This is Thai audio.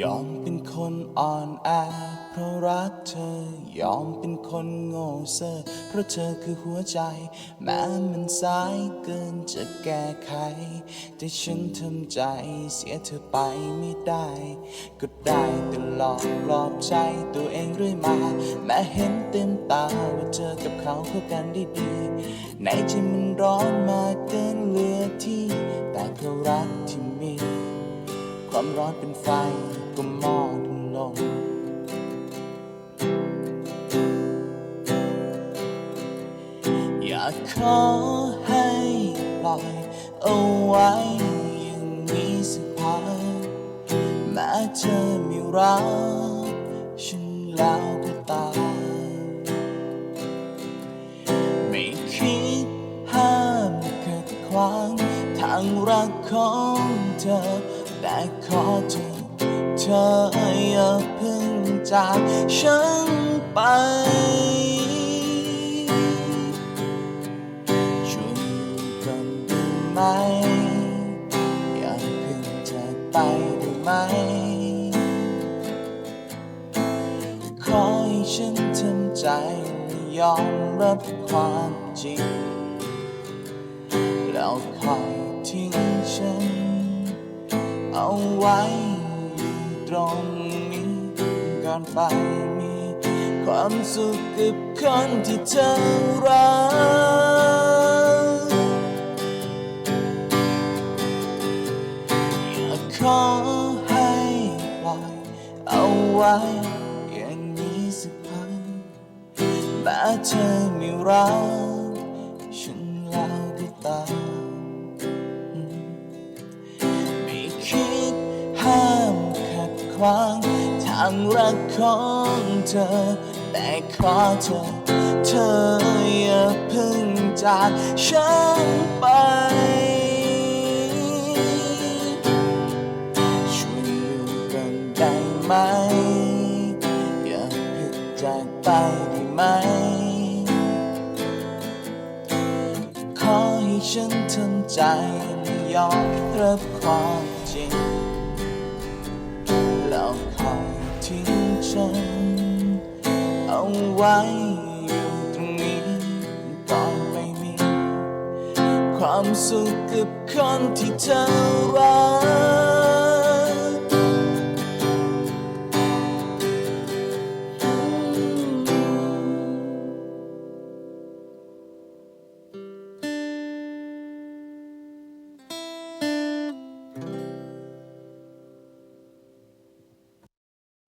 ยอมเป็นคนอ่อนแอเพราะรักเธอ ยอมเป็นคนโง่เซ่อเพราะเธอคือหัวใจ แม้มันสายเกินจะแก้ไข แต่ฉันทำใจเสียเธอไปไม่ได้ ก็ได้แต่หลอกปลอบใจตัวเองเรื่อยมา แม้เห็นเต็มตาว่าเธอกับเขาเข้ากันได้ดีในใจมันร้อนมากเกินเหลือที่ แต่เพราะรักที่มี ความร้อนเป็นไฟก็มอดลง อยากขอให้ปล่อยเอาไว้อย่างนี้สักพักแม้เธอไม่รักฉันแล้วก็ตามไม่คิดห้ามขัดขวางทางรักของเธอ แต่ขอเธอเธออย่าเพิ่งจากฉันไปช่วยอยู่กันได้ไหม อย่าเพิ่งจากไปได้ไหม ขอให้ฉันทำใจและยอมรับความจริง แล้วคอยทิ้ง เอาไว้อยู่ตรงนี้ก่อนไปมีความสุขกับคนที่เธอรักอยากขอให้ปล่อยเอาไว้ อย่างนี้สักพักแม้เธอไม่รัก ขวางทางรักของเธอ แต่ขอเธอ เธออย่าเพิ่งจากฉันไป ช่วยอยู่กันได้ไหม อย่าเพิ่งจากไปได้ไหม ขอให้ฉันทำใจยอมรับความจริง แล้วคอยทิ้งฉันเอาไว้อยู่ตรงนี้ตอนไม่มี ความสุขกับคนที่เธอรัก